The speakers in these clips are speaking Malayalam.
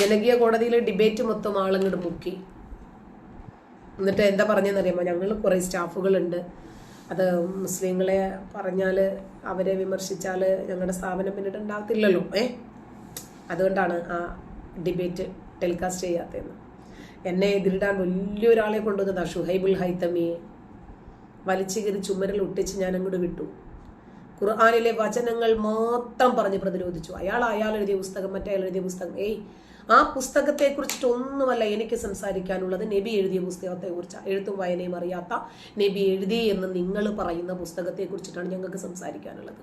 ജനകീയ കോടതിയിൽ ഡിബേറ്റ് മൊത്തം ആളങ്ങോട്ട് മുക്കി. എന്നിട്ട് എന്താ പറഞ്ഞതെന്നറിയാമോ ഞങ്ങൾ കുറേ സ്റ്റാഫുകളുണ്ട്. അത് മുസ്ലിങ്ങളെ പറഞ്ഞാൽ അവരെ വിമർശിച്ചാൽ ഞങ്ങളുടെ സ്ഥാപനം പിന്നീട് ഉണ്ടാകത്തില്ലല്ലോ. ഏ? അതുകൊണ്ടാണ് ആ ഡിബേറ്റ് ടെലികാസ്റ്റ് ചെയ്യാത്തതെന്ന്. എന്നെ എതിരിടാൻ വലിയൊരാളെ കൊണ്ടുവന്നതാ ഷുഹൈബുൽ ഹൈത്തമിയെ വലിച്ചു കയറി ചുമരിൽ ഒട്ടിച്ച് ഞാൻ അങ്ങോട്ട് വിട്ടു. ഖുർആാനിലെ വചനങ്ങൾ മാത്രം പറഞ്ഞ് പ്രതിരോധിച്ചു. അയാൾ അയാൾ എഴുതിയ പുസ്തകം മറ്റേ എഴുതിയ പുസ്തകം. ഏയ് ആ പുസ്തകത്തെ കുറിച്ചിട്ടൊന്നുമല്ല എനിക്ക് സംസാരിക്കാനുള്ളത്. നബി എഴുതിയ പുസ്തകത്തെ കുറിച്ച് എഴുത്തും വായനയും അറിയാത്ത നബി എഴുതി എന്ന് നിങ്ങൾ പറയുന്ന പുസ്തകത്തെ കുറിച്ചിട്ടാണ് ഞങ്ങൾക്ക് സംസാരിക്കാനുള്ളത്.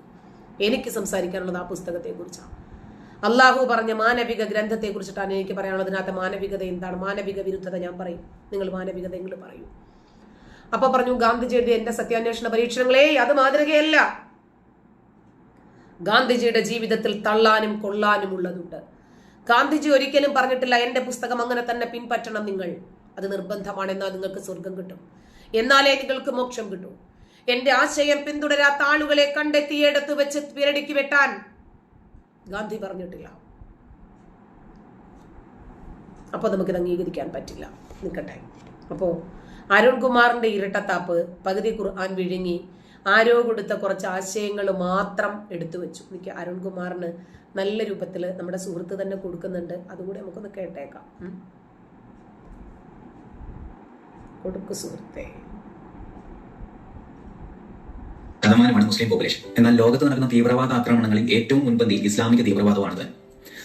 എനിക്ക് സംസാരിക്കാനുള്ളത് ആ പുസ്തകത്തെ കുറിച്ചാണ് അള്ളാഹു പറഞ്ഞ മാനവിക ഗ്രന്ഥത്തെ കുറിച്ചിട്ടാണ് എനിക്ക് പറയാനുള്ളത്. അതിനകത്ത് മാനവികത എന്താണ്? മാനവിക വിരുദ്ധത ഞാൻ പറയും. നിങ്ങൾ മാനവികത നിങ്ങൾ പറയൂ. അപ്പൊ പറഞ്ഞു ഗാന്ധിജി എഴുതിയ എന്റെ സത്യാന്വേഷണ പരീക്ഷണങ്ങളെ അത് മാതൃകയല്ല. ഗാന്ധിജിയുടെ ജീവിതത്തിൽ തള്ളാനും കൊള്ളാനും ഉള്ളതുണ്ട്. ഗാന്ധിജി ഒരിക്കലും പറഞ്ഞിട്ടില്ല എന്റെ പുസ്തകം അങ്ങനെ തന്നെ പിൻപറ്റണം നിങ്ങൾ. അത് നിർബന്ധമാണ് എന്നാൽ നിങ്ങൾക്ക് സ്വർഗം കിട്ടും. എന്നാലേ നിങ്ങൾക്ക് മോക്ഷം കിട്ടും. എന്റെ ആശയം പിന്തുടരാത്ത ആളുകളെ കണ്ടെത്തിയെടുത്ത് വെച്ച് പിരടിക്ക് വെട്ടാൻ ഗാന്ധി പറഞ്ഞിട്ടില്ല. അപ്പോൾ നമുക്കിത് അംഗീകരിക്കാൻ പറ്റില്ല. നിൽക്കട്ടെ. അപ്പോൾ അരുൺകുമാറിന്റെ ഇരട്ടത്താപ്പ് പകുതി ഖുർആൻ വിഴുങ്ങി. ആരോ കൊടുത്ത കുറച്ച് ആശയങ്ങൾ മാത്രം എടുത്തു വെച്ചു. എനിക്ക് അരുൺകുമാറിന് നല്ല രൂപത്തിൽ നമ്മുടെ സുഹൃത്ത് തന്നെ കൊടുക്കുന്നുണ്ട്. അതുകൂടി നമുക്കൊന്ന് കേട്ടേക്കാം. കൊടുക്കു സുഹൃത്തേ. ശതമാനമാണ് മുസ്ലിം പോപ്പുലേഷൻ എന്നാൽ ലോകത്ത് നടക്കുന്ന തീവ്രവാദ ആക്രമണങ്ങളിൽ ഏറ്റവും മുൻപന്തി ഇസ്ലാമിക തീവ്രവാദമാണ്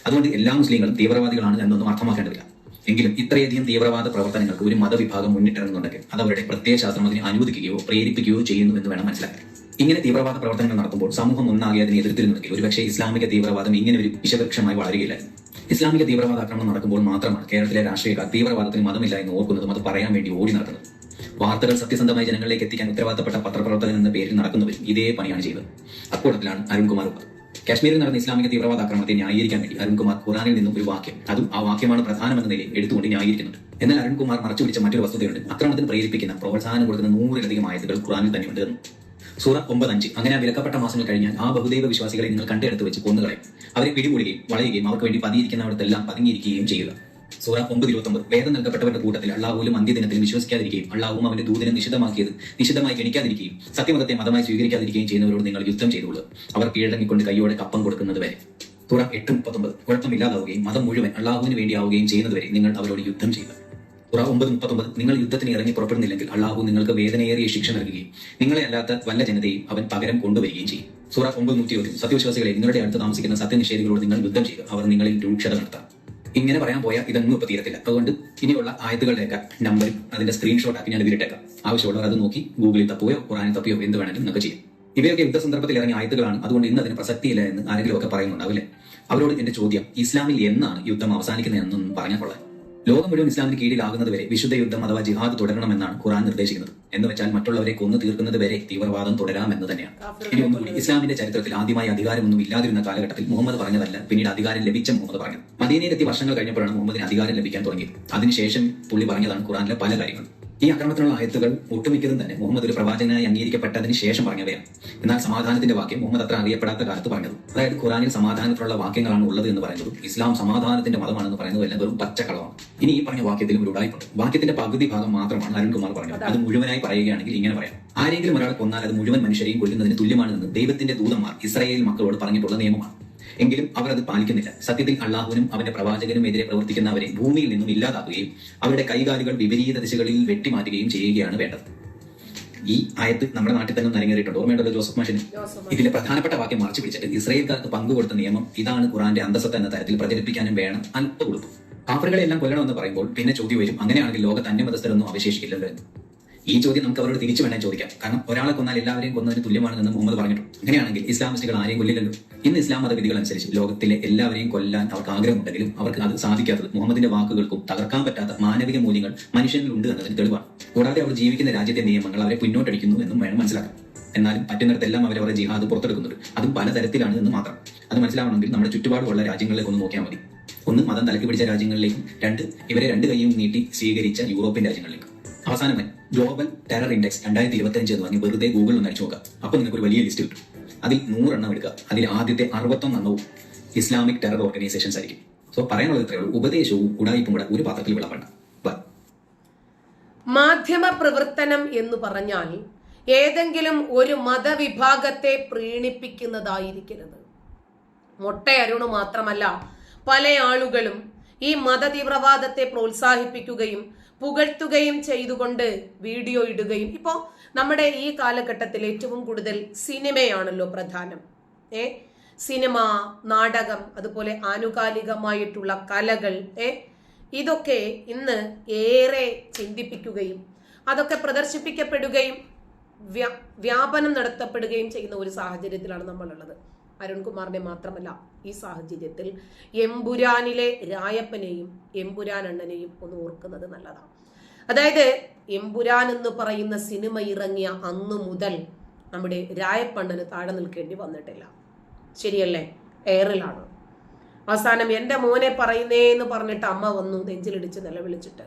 അതുകൊണ്ട് എല്ലാ മുസ്ലിങ്ങളും തീവ്രവാദികളാണ് എന്നൊന്നും അർത്ഥമാക്കേണ്ടതില്ല. എങ്കിലും ഇത്രയധികം തീവ്രവാദ പ്രവർത്തനങ്ങൾക്ക് ഒരു മതവിഭാഗം മുന്നിട്ടിറങ്ങുന്നുണ്ടെങ്കിൽ അത് അവരുടെ പ്രത്യേക ശാസ്ത്രം അതിനെ അനുവദിക്കുകയോ പ്രേരിപ്പിക്കുകയോ ചെയ്യുന്നു എന്ന് വേണം മനസ്സിലാക്കാൻ. ഇങ്ങനെ തീവ്രവാദ പ്രവർത്തനങ്ങൾ നടത്തുമ്പോൾ സമൂഹം ഒന്നാകെ അതിനെ എതിർത്തിരുന്നെങ്കിൽ ഒരുപക്ഷെ ഇസ്ലാമിക തീവ്രവാദം ഇങ്ങനെ ഒരു വിഷവൃക്ഷമായി വളരുകയില്ലായിരുന്നു. ഇസ്ലാമിക തീവ്രവാദ ആക്രമണം നടക്കുമ്പോൾ മാത്രമാണ് കേരളത്തിലെ രാഷ്ട്രീയക്കാർ തീവ്രവാദത്തിന് മതമില്ല എന്ന് ഓർക്കുന്നതും അത് പറയാൻ വേണ്ടി ഓടി നടക്കുന്നത്. വാർത്തകൾ സത്യസന്ധമായി ജനങ്ങളിലേക്ക് എത്തിക്കാൻ ഉത്തരവാദിത്തപ്പെട്ട പത്രപ്രവർത്തകൻ എന്ന പേരിൽ നടക്കുന്നവരും ഇതേ പണിയാണ് ചെയ്തത് അക്കൂട്ടത്തിലാണ് അരുൺകുമാർ ഉള്ളത്. കാശ്മീരിൽ നടന്ന ഇസ്ലാമിക തീവ്രവാദ ആക്രമണത്തെ ന്യായീകരിക്കാൻ വേണ്ടി അരുൺകുമാർ ഖുറാനിൽ നിന്നും ഒരു വാക്യം അതും ആ വാക്യമാണ് പ്രധാനമെന്ന നിലയിൽ എടുത്തുകൊണ്ട് ന്യായീകരിക്കുന്നുണ്ട്. എന്നാൽ അരുൺകുമാർ മറച്ചു പിടിച്ച മറ്റൊരു വസ്തുതയുണ്ട്. അക്രമത്തിന് പ്രേരിപ്പിക്കുന്ന പ്രോത്സാഹനം കൊടുക്കുന്ന നൂറിലധികം ആയതുകൾ ഖുറാനിൽ തന്നെയുണ്ട് എന്ന്. സൂറ ഒമ്പത് അഞ്ച് അങ്ങനെ വിലക്കപ്പെട്ട മാസങ്ങൾ കഴിഞ്ഞാൽ ആ ബഹുദൈവ വിശ്വാസികളെ നിങ്ങൾ കണ്ടെടുത്ത് വെച്ച് കൊന്നുകളയും. അവരെ പിടികൂടുകയും വളയുകയും അവർക്ക് വേണ്ടി പതിയിരിക്കുന്നവിടത്തെല്ലാം പതുങ്ങിയിരിക്കുകയും ചെയ്യുക. സൂറ ഒമ്പത് ഇരുപത്തൊമ്പത്. വേദം നൽകപ്പെട്ടവരുടെ കൂട്ടത്തിൽ അള്ളാഹുലും അന്ത്യദിനത്തിൽ വിശ്വസിക്കാതിരിക്കുകയും അള്ളാഹുവും അവന്റെ ദൂതനെ നിഷിദ്ധമാക്കിയത് നിഷിദ്ധമായി ഗണിക്കാതിരിക്കുകയും സത്യമതത്തെ മതമായി സ്വീകരിക്കാതിരിക്കുകയും ചെയ്യുന്നവരോട് നിങ്ങൾ യുദ്ധം ചെയ്തുള്ളൂ അവർ കീഴടങ്ങിക്കൊണ്ട് കൈയോടെ കപ്പം കൊടുക്കുന്നത് വരെ. തുറ എട്ട് മുപ്പത്തൊമ്പത്. കുഴപ്പമില്ലാതാവുകയും മതം മുഴുവൻ അള്ളാഹുവിന് വേണ്ടിയാവുകയും ചെയ്യുന്നതുവരെ നിങ്ങൾ അവരോട് യുദ്ധം ചെയ്യുക. തുറ ഒമ്പത് മുപ്പത്തൊമ്പത്. നിങ്ങൾ യുദ്ധത്തിന് ഇറങ്ങി പുറപ്പെടുന്നില്ലെങ്കിൽ അള്ളാഹു നിങ്ങൾക്ക് വേദനയേറിയ ശിക്ഷ നൽകുകയും നിങ്ങളെ അല്ലാത്ത വല്ല ജനതയും അവൻ പകരം കൊണ്ടുവരികയും ചെയ്യും. സൂറ ഒമ്പത് നൂറ്റി ഇരുപത് സത്യവിശ്വാസികളെ നിങ്ങളുടെ അടുത്ത് താമസിക്കുന്ന സത്യനിഷേധികളോട് നിങ്ങൾ യുദ്ധം ചെയ്യുക. അവർ നിങ്ങളിൽ രൂക്ഷത നടത്താം. ഇങ്ങനെ പറയാൻ പോയാൽ ഇതൊന്നും ഇപ്പൊ തീരത്തില്ല. അതുകൊണ്ട് ഇനിയുള്ള ആയത്തുകളുടെയൊക്കെ നമ്പറും അതിന്റെ സ്ക്രീൻഷോട്ട് ആക്കി ഞാൻ വീട്ടേക്കാം ആവശ്യമുള്ളവർ അത് നോക്കി ഗൂഗിളിൽ തപ്പുകയോ ഖുറാനിൽ തപ്പിയോ എന്ത് വേണമെങ്കിലും നിങ്ങൾക്ക് ചെയ്യാം. ഇവയൊക്കെ യുദ്ധ സന്ദർഭത്തിൽ ഇറങ്ങിയ ആയത്തുകളാണ്. അതുകൊണ്ട് ഇന്ന് അതിന് പ്രസക്തിയില്ല എന്ന് ആരെങ്കിലും ഒക്കെ പറയുന്നുണ്ടാവില്ലേ അവരോട് എന്റെ ചോദ്യം ഇസ്ലാമിൽ എന്നാണ് യുദ്ധം അവസാനിക്കുന്നത് എന്നൊന്നും പറഞ്ഞാൽ കൊള്ളാം. ലോകം മുഴുവൻ ഇസ്ലാമിന് കീഴിലാകുന്നത് വരെ വിശുദ്ധ യുദ്ധം അഥവാ ജിഹാദ് തുടരണമെന്നാണ് ഖുറാൻ നിർദ്ദേശിക്കുന്നത്. എന്ന് വെച്ചാൽ മറ്റുള്ളവരെ കൊന്നു തീർക്കുന്നത് വരെ തീവ്രവാദം തുടരാമെന്ന് തന്നെയാണ്. ഇനി ഒന്നുകൂടി ഇസ്ലാമിന്റെ ചരിത്രത്തിൽ ആദ്യമായി അധികാരമൊന്നും ഇല്ലാതിരുന്ന കാലഘട്ടത്തിൽ മുഹമ്മദ് പറഞ്ഞതല്ല പിന്നീട് അധികാരം ലഭിച്ച മുഹമ്മദ് പറഞ്ഞത്. മദീനയിലെത്തി വർഷങ്ങൾ കഴിഞ്ഞപ്പോഴാണ് മുഹമ്മദിന് അധികാരം ലഭിക്കാൻ തുടങ്ങിയത്. അതിനുശേഷം പുള്ളി പറഞ്ഞതാണ് ഖുറാനിലെ പല കാര്യങ്ങളും. ഈ ആക്രമണത്തിനുള്ള ആയത്തുകൾ ഒട്ടുമിക്കതും തന്നെ മുഹമ്മദ് ഒരു പ്രവാചകനായി അംഗീകരിക്കപ്പെട്ടതിന് ശേഷം പറഞ്ഞവയാണ്. എന്നാൽ സമാധാനത്തിന്റെ വാക്യം മുഹമ്മദ് അത്ര അറിയപ്പെടാത്ത കാലത്ത് പറഞ്ഞത്. അതായത് ഖുറാനിൽ സമാധാനത്തിനുള്ള വാക്യങ്ങളാണ് ഉള്ളത് എന്ന് പറയുന്നത് ഇസ്ലാം സമാധാനത്തിന്റെ മതമാണെന്ന് പറയുന്നത് എല്ലാം വെറും പച്ചക്കളമാണ് ഇനി ഈ പറഞ്ഞ വാക്യത്തിലും ഒരു ഉടായ്പുണ്ട്. വാക്യത്തിന്റെ പകുതി ഭാഗം മാത്രമാണ് അരുൺകുമാർ പറഞ്ഞത്. അത് മുഴുവനായി പറയുകയാണെങ്കിൽ ഇങ്ങനെ പറയാം. ആരെങ്കിലും ഒരാളെ കൊന്നാൽ അത് മുഴുവൻ മനുഷ്യരെയും കൊല്ലുന്നതിന് തുല്യമാണെന്ന് ദൈവത്തിന്റെ ദൂതന്മാർ ഇസ്രായേൽ മക്കളോട് പറഞ്ഞിട്ടുള്ള നിയമമാണ്. എങ്കിലും അവർ അത് പാലിക്കുന്നില്ല. സത്യത്തിൽ അള്ളാഹുവിനും അവന്റെ പ്രവാചകനും എതിരെ പ്രവർത്തിക്കുന്നവരെ ഭൂമിയിൽ നിന്നും ഇല്ലാതാക്കുകയും അവരുടെ കൈകാലുകൾ വിപരീത ദിശകളിൽ വെട്ടിമാറ്റുകയും ചെയ്യുകയാണ് വേണ്ടത്. ഈ ആയത്ത് നമ്മുടെ നാട്ടിൽ തന്നെ നരങ്ങേറിയിട്ടുണ്ട് ഓർമ്മയുണ്ടല്ലോ ജോസഫ് മാഷിന്? ഇതിലെ പ്രധാനപ്പെട്ട വാക്യം മറച്ചു പിടിച്ചിട്ട് ഇസ്രയേൽക്കാർക്ക് പങ്കുകൊടുത്ത നിയമം ഇതാണ് ഖുറാന്റെ അന്തസ്സത്ത് എന്ന തരത്തിൽ പ്രചരിപ്പിക്കാനും വേണം അല്പ കൊടുത്തു. കാഫറുകളെല്ലാം കൊല്ലണമെന്ന് പറയുമ്പോൾ പിന്നെ ചോദ്യം വരും അങ്ങനെയാണെങ്കിൽ ലോകത്ത് അന്യമതസ്ഥരൊന്നും അവശേഷിക്കില്ലല്ലോ എന്ന്. ഈ ചോദ്യം നമുക്ക് അവരോട് തിരിച്ചു വേണം ചോദിക്കാം. കാരണം ഒരാളെ കൊന്നാൽ എല്ലാവരെയും കൊന്നതിന് തുല്യമാണെന്ന് മുഹമ്മദ് പറഞ്ഞിട്ടുണ്ട്. അങ്ങനെയാണെങ്കിൽ ഇസ്ലാമിസ്റ്റുകൾ ആരെയും കൊല്ലില്ലല്ലോ? ഇന്ന് ഇസ്ലാം മത വിധികൾ അനുസരിച്ച് ലോകത്തിലെ എല്ലാവരെയും കൊല്ലാൻ അവർക്ക് ആഗ്രഹമുണ്ടെങ്കിലും അവർക്ക് അത് സാധിക്കാത്തത് മുഹമ്മദിന്റെ വാക്കുകൾക്കും തകർക്കാൻ പറ്റാത്ത മാനവിക മൂല്യങ്ങൾ മനുഷ്യനിൽ ഉണ്ട് എന്നതിന് തെളിവാണ്. കൂടാതെ അവർ ജീവിക്കുന്ന രാജ്യത്തെ നിയമങ്ങൾ അവരെ പിന്നോട്ടടിക്കുന്നു എന്നും വേണം മനസ്സിലാക്കാം എന്നാലും പറ്റുന്നിടത്തെല്ലാം അവർ അവരുടെ ജിഹാദ് പുറത്തെടുക്കുന്നുണ്ട്. അതും പലതരത്തിലാണ് എന്ന് മാത്രം. അത് മനസ്സിലാവണമെങ്കിൽ നമ്മുടെ ചുറ്റുപാടുമുള്ള രാജ്യങ്ങളിലേക്ക് ഒന്ന് നോക്കിയാൽ മതി. ഒന്ന് മതം തലക്ക് പിടിച്ച രാജ്യങ്ങളിലേക്കും രണ്ട് ഇവരെ രണ്ട് കൈയും നീട്ടി സ്വീകരിച്ച യൂറോപ്യൻ രാജ്യങ്ങളിലേക്കും. അവസാനമായി ഗ്ലോബൽ ടെറർ ഇൻഡെക്സ് രണ്ടായിരത്തി ഇരുപത്തി അഞ്ച് എന്ന് പറഞ്ഞ് വെറുതെ ഗൂഗിളിൽ ഒന്ന് അടിച്ചു നോക്കാം. അപ്പോൾ നിങ്ങൾക്ക് ഒരു വലിയ ലിസ്റ്റ് കിട്ടും. അതിൽ നൂറെണ്ണം എടുക്കുക. അതിൽ ആദ്യത്തെ അറുപത്തൊന്നെണ്ണവും ഇസ്ലാമിക് ടെറർ ഓർഗനൈസേഷൻസ് ആയിരിക്കും. സോ പറയാനുള്ളത് ഇത്രയേ ഉള്ളൂ. ഉപദേശവും കൂടായിപ്പും കൂടെ ഒരു പാത്രത്തിൽ വിളമ്പണ്ട മാധ്യമ പ്രവർത്തനം എന്ന് പറഞ്ഞാൽ ഏതെങ്കിലും ഒരു മതവിഭാഗത്തെ പ്രീണിപ്പിക്കുന്നതായിരിക്കരുത്. മൊട്ടയരുണ് മാത്രമല്ല പല ആളുകളും ഈ മതതീവ്രവാദത്തെ പ്രോത്സാഹിപ്പിക്കുകയും പുകഴ്ത്തുകയും ചെയ്തുകൊണ്ട് വീഡിയോ ഇടുകയും. ഇപ്പോൾ നമ്മുടെ ഈ കാലഘട്ടത്തിൽ ഏറ്റവും കൂടുതൽ സിനിമയാണല്ലോ പ്രധാനം. ഏ? സിനിമ നാടകം അതുപോലെ ആനുകാലികമായിട്ടുള്ള കലകൾ ഏ? ഇതൊക്കെ ഇന്ന് ഏറെ ചിന്തിപ്പിക്കുകയും അതൊക്കെ പ്രദർശിപ്പിക്കപ്പെടുകയും വ്യാപനം നടത്തപ്പെടുകയും ചെയ്യുന്ന ഒരു സാഹചര്യത്തിലാണ് നമ്മളുള്ളത്. അരുൺകുമാറിനെ മാത്രമല്ല ഈ സാഹചര്യത്തിൽ എമ്പുരാനിലെ രായപ്പനെയും എമ്പുരാൻ അണ്ണനെയും ഒന്ന് ഓർക്കുന്നത് നല്ലതാണ്. അതായത് എമ്പുരാൻ എന്ന് പറയുന്ന സിനിമ ഇറങ്ങിയ അന്നു മുതൽ നമ്മുടെ രായപ്പണ്ണന് താഴെ നിൽക്കേണ്ടി വന്നിട്ടില്ല. ശരിയല്ലേ? എയറിലാണ്. അവസാനം എന്റെ മോനെ പറയുന്നേ എന്ന് പറഞ്ഞിട്ട് അമ്മ വന്നു നെഞ്ചിലിടിച്ച് നിലവിളിച്ചിട്ട്.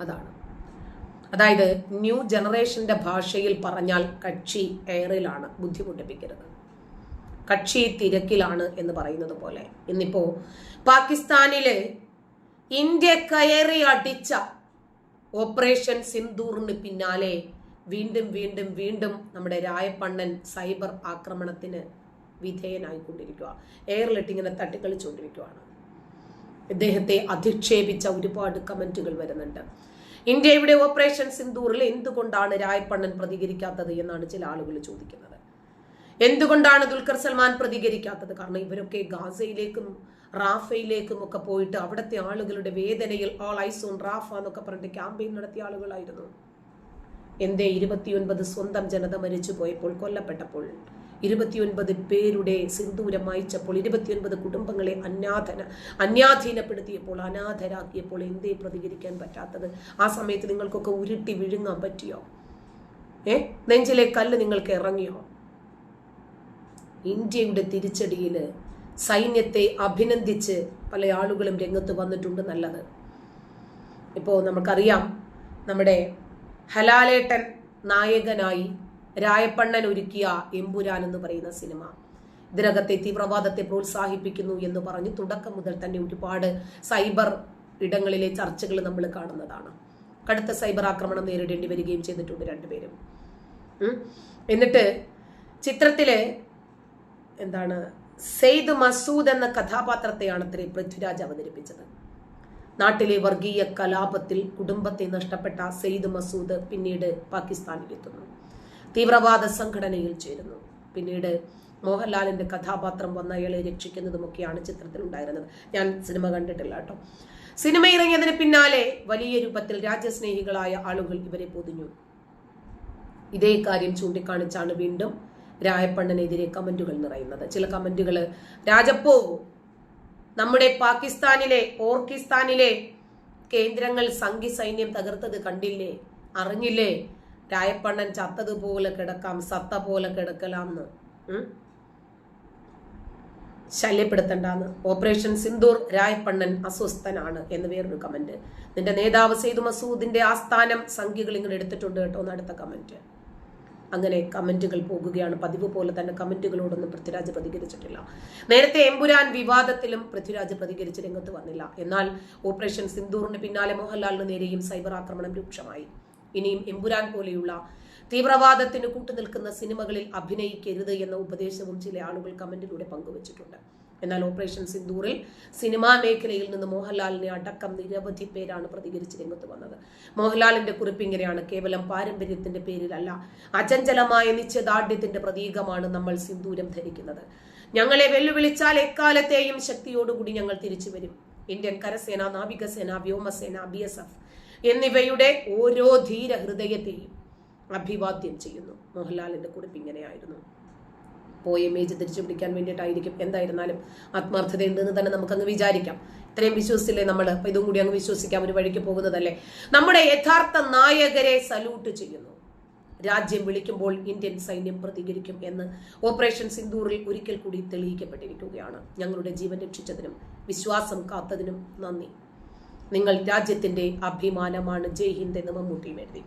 അതാണ്. അതായത് ന്യൂ ജനറേഷന്റെ ഭാഷയിൽ പറഞ്ഞാൽ കക്ഷി എയറിലാണ് ബുദ്ധിമുട്ടിപ്പിക്കരുത്. കക്ഷി തിരക്കിലാണ് എന്ന് പറയുന്നത് പോലെ. ഇന്നിപ്പോ പാകിസ്ഥാനിലെ ഇന്ത്യ കയറി അടിച്ച ഓപ്പറേഷൻ സിന്ദൂറിന് പിന്നാലെ വീണ്ടും വീണ്ടും വീണ്ടും നമ്മുടെ രായപ്പണ്ണൻ സൈബർ ആക്രമണത്തിന് വിധേയനായിക്കൊണ്ടിരിക്കുക എയറിലിട്ട് ഇങ്ങനെ തട്ടിക്കളിച്ചുകൊണ്ടിരിക്കുകയാണ് ഇദ്ദേഹത്തെ അധിക്ഷേപിച്ച ഒരുപാട് കമന്റുകൾ വരുന്നുണ്ട്. ഇന്ത്യയുടെ ഓപ്പറേഷൻ സിന്ദൂറിൽ എന്തുകൊണ്ടാണ് രായപ്പണ്ണൻ പ്രതികരിക്കാത്തത് എന്നാണ് ചില ആളുകൾ ചോദിക്കുന്നത്. എന്തുകൊണ്ടാണ് ദുൽഖർ സൽമാൻ പ്രതികരിക്കാത്തത്? കാരണം ഇവരൊക്കെ ഗാസയിലേക്കും റാഫയിലേക്കും ഒക്കെ പോയിട്ട് അവിടുത്തെ ആളുകളുടെ വേദനയിൽ ഓൾ ഐസോൺ റാഫ എന്നൊക്കെ പറഞ്ഞിട്ട് ക്യാമ്പയിൻ നടത്തിയ ആളുകളായിരുന്നു. എന്തേ ഇരുപത്തിയൊൻപത് സ്വന്തം ജനത മരിച്ചു പോയപ്പോൾ കൊല്ലപ്പെട്ടപ്പോൾ ഇരുപത്തിയൊൻപത് പേരുടെ സിന്ദൂരം മായ്ച്ചപ്പോൾ ഇരുപത്തിയൊൻപത് കുടുംബങ്ങളെ അന്യാധന അന്യാധീനപ്പെടുത്തിയപ്പോൾ അനാഥരാക്കിയപ്പോൾ എന്തേ പ്രതികരിക്കാൻ പറ്റാത്തത്? ആ സമയത്ത് നിങ്ങൾക്കൊക്കെ ഉരുട്ടി വിഴുങ്ങാൻ പറ്റിയോ? ഏ? നെഞ്ചിലെ കല്ല് നിങ്ങൾക്ക് ഇറങ്ങിയോ? ഇന്ത്യയുടെ തിരിച്ചടിയിൽ സൈന്യത്തെ അഭിനന്ദിച്ച് പല ആളുകളും രംഗത്ത് വന്നിട്ടുണ്ട് നല്ലത്. ഇപ്പോൾ നമുക്കറിയാം നമ്മുടെ ഹലാലേട്ടൻ നായകനായി രായപ്പണ്ണൻ ഒരുക്കിയ എമ്പുരാൻ എന്ന് പറയുന്ന സിനിമ. ഇതിനകത്തെ തീവ്രവാദത്തെ പ്രോത്സാഹിപ്പിക്കുന്നു എന്ന് പറഞ്ഞ് തുടക്കം മുതൽ തന്നെ ഒരുപാട് സൈബർ ഇടങ്ങളിലെ ചർച്ചകൾ നമ്മൾ കാണുന്നതാണ്. കടുത്ത സൈബർ ആക്രമണം നേരിടേണ്ടി വരികയും ചെയ്തിട്ടുണ്ട് രണ്ടുപേരും. എന്നിട്ട് ചിത്രത്തിൽ എന്താണ് സെയ്ദ് മസൂദ് എന്ന കഥാപാത്രത്തെയാണ് അത്രേ പൃഥ്വിരാജ് അവതരിപ്പിച്ചത്. നാട്ടിലെ വർഗീയ കലാപത്തിൽ കുടുംബത്തെ നഷ്ടപ്പെട്ട സെയ്ദ് മസൂദ് പിന്നീട് പാകിസ്ഥാനിലെത്തുന്നു. തീവ്രവാദ സംഘടനയിൽ ചേരുന്നു. പിന്നീട് മോഹൻലാലിന്റെ കഥാപാത്രം വന്ന അയാളെ രക്ഷിക്കുന്നതുമൊക്കെയാണ് ചിത്രത്തിൽ ഉണ്ടായിരുന്നത് ഞാൻ സിനിമ കണ്ടിട്ടില്ല കേട്ടോ. സിനിമ ഇറങ്ങിയതിന് പിന്നാലെ വലിയ രൂപത്തിൽ രാജ്യസ്നേഹികളായ ആളുകൾ ഇവരെ പൊതിഞ്ഞു. ഇതേ കാര്യം ചൂണ്ടിക്കാണിച്ചാണ് വീണ്ടും രായപ്പണ്ണനെതിരെ കമന്റുകൾ നിറയുന്നത്. ചില കമന്റുകൾ രാജപ്പോ നമ്മുടെ പാകിസ്ഥാനിലെ ഓർക്കിസ്ഥാനിലെ കേന്ദ്രങ്ങൾ സംഘി സൈന്യം തകർത്തത് കണ്ടില്ലേ? അറിഞ്ഞില്ലേ? രായപ്പണ്ണൻ ചത്തതുപോലെ കിടക്കാം സത്ത പോലെ കിടക്കലാന്ന്. ശല്യപ്പെടുത്തണ്ടാന്ന്. ഓപ്പറേഷൻ സിന്ദൂർ രായപ്പണ്ണൻ അസ്വസ്ഥനാണ് എന്ന് വേറൊരു കമന്റ്. നിന്റെ നേതാവ് സെയ്ദ് മസൂദിന്റെ ആസ്ഥാനം സംഖ്യകൾ ഇങ്ങനെ എടുത്തിട്ടുണ്ട് കേട്ടോ എന്ന് അടുത്ത കമന്റ്. അങ്ങനെ കമന്റുകൾ പോകുകയാണ്. പതിവ് പോലെ തന്നെ കമന്റുകളോടൊന്നും പൃഥ്വിരാജ് പ്രതികരിച്ചിട്ടില്ല. നേരത്തെ എമ്പുരാൻ വിവാദത്തിലും പൃഥ്വിരാജ് പ്രതികരിച്ച് രംഗത്ത് വന്നില്ല. എന്നാൽ ഓപ്പറേഷൻ സിന്ദൂറിന് പിന്നാലെ മോഹൻലാലിന് നേരെയും സൈബർ ആക്രമണം രൂക്ഷമായി. ഇനിയും എമ്പുരാൻ പോലെയുള്ള തീവ്രവാദത്തിന് കൂട്ടുനിൽക്കുന്ന സിനിമകളിൽ അഭിനയിക്കരുത് എന്ന ഉപദേശവും ചില ആളുകൾ കമന്റിലൂടെ പങ്കുവച്ചിട്ടുണ്ട്. എന്നാൽ ഓപ്പറേഷൻ സിന്ദൂറിൽ സിനിമാ മേഖലയിൽ നിന്ന് മോഹൻലാലിനെ അടക്കം നിരവധി പേരാണ് പ്രതികരിച്ച് രംഗത്ത് വന്നത്. മോഹൻലാലിന്റെ കുറിപ്പ് ഇങ്ങനെയാണ്. കേവലം പാരമ്പര്യത്തിന്റെ പേരിലല്ല അചഞ്ചലമായ നിശ്ചയദാർഢ്യത്തിന്റെ പ്രതീകമാണ് നമ്മൾ സിന്ദൂരം ധരിക്കുന്നത്. ഞങ്ങളെ വെല്ലുവിളിച്ചാൽ എക്കാലത്തെയും ശക്തിയോടുകൂടി ഞങ്ങൾ തിരിച്ചു വരും. ഇന്ത്യൻ കരസേന നാവികസേന വ്യോമസേന ബി എസ് എഫ് എന്നിവയുടെ ഓരോ ധീര ഹൃദയത്തെയും അഭിവാദ്യം ചെയ്യുന്നു. മോഹൻലാലിന്റെ കുറിപ്പ് ഇങ്ങനെയായിരുന്നു. പോയ ഇമേജ് തിരിച്ചു പിടിക്കാൻ വേണ്ടിയിട്ടായിരിക്കും. എന്തായിരുന്നാലും ആത്മാർത്ഥതയുണ്ടെന്ന് തന്നെ നമുക്കങ്ങ് വിചാരിക്കാം. ഇത്രയും വിശ്വസിച്ചില്ലേ നമ്മൾ ഇതും കൂടി അങ്ങ് വിശ്വസിക്കാം. ഒരു വഴിക്ക് പോകുന്നതല്ലേ? നമ്മുടെ യഥാർത്ഥ നായകരെ സല്യൂട്ട് ചെയ്യുന്നു. രാജ്യം വിളിക്കുമ്പോൾ ഇന്ത്യൻ സൈന്യം പ്രതികരിക്കും എന്ന് ഓപ്പറേഷൻ സിന്ദൂറിൽ ഒരിക്കൽ കൂടി തെളിയിക്കപ്പെട്ടിരിക്കുകയാണ്. ഞങ്ങളുടെ ജീവൻ രക്ഷിച്ചതിനും വിശ്വാസം കാത്തതിനും നന്ദി. നിങ്ങൾ രാജ്യത്തിന്റെ അഭിമാനമാണ്. ജയ് ഹിന്ദ് എന്ന് മമ്മൂട്ടിയും എഴുതി.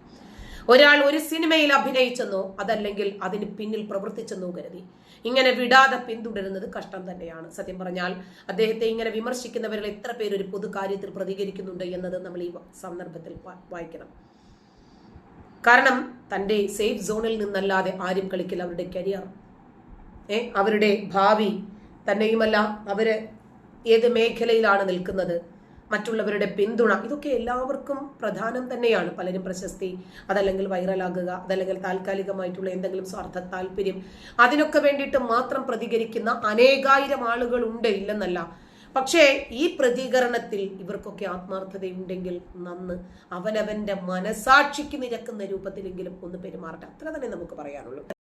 ഒരാൾ ഒരു സിനിമയിൽ അഭിനയിച്ചെന്നോ അതല്ലെങ്കിൽ അതിന് പിന്നിൽ പ്രവർത്തിച്ചെന്നോ കരുതി. ഇങ്ങനെ വിടാതെ പിന്തുടരുന്നത് കഷ്ടം തന്നെയാണ്. സത്യം പറഞ്ഞാൽ അദ്ദേഹത്തെ ഇങ്ങനെ വിമർശിക്കുന്നവരിൽ എത്ര പേര് ഒരു പൊതു കാര്യത്തിൽ പ്രതികരിക്കുന്നുണ്ട് എന്നത് നമ്മൾ ഈ സന്ദർഭത്തിൽ വായിക്കണം. കാരണം തന്റെ സേഫ് സോണിൽ നിന്നല്ലാതെ ആരും കളിക്കില്ല അവരുടെ കരിയർ. ഏ അവരുടെ ഭാവി തന്നെയുമല്ല അവർ ഏത് മേഖലയിലാണ് നിൽക്കുന്നത്. മറ്റുള്ളവരുടെ പിന്തുണ ഇതൊക്കെ എല്ലാവർക്കും പ്രധാനം തന്നെയാണ്. പലരും പ്രശസ്തി അതല്ലെങ്കിൽ വൈറലാകുക അതല്ലെങ്കിൽ താൽക്കാലികമായിട്ടുള്ള എന്തെങ്കിലും സ്വാർത്ഥ താല്പര്യം അതിനൊക്കെ വേണ്ടിയിട്ട് മാത്രം പ്രതികരിക്കുന്ന അനേകായിരം ആളുകൾ ഉണ്ട് ഇല്ലെന്നല്ല. പക്ഷേ ഈ പ്രതികരണത്തിൽ ഇവർക്കൊക്കെ ആത്മാർത്ഥതയുണ്ടെങ്കിൽ നന്ന് അവനവന്റെ മനസാക്ഷിക്ക് നിരക്കുന്ന രൂപത്തിലെങ്കിലും ഒന്ന് പെരുമാറട്ടെ. അത്ര തന്നെ നമുക്ക് പറയാനുള്ളൂ.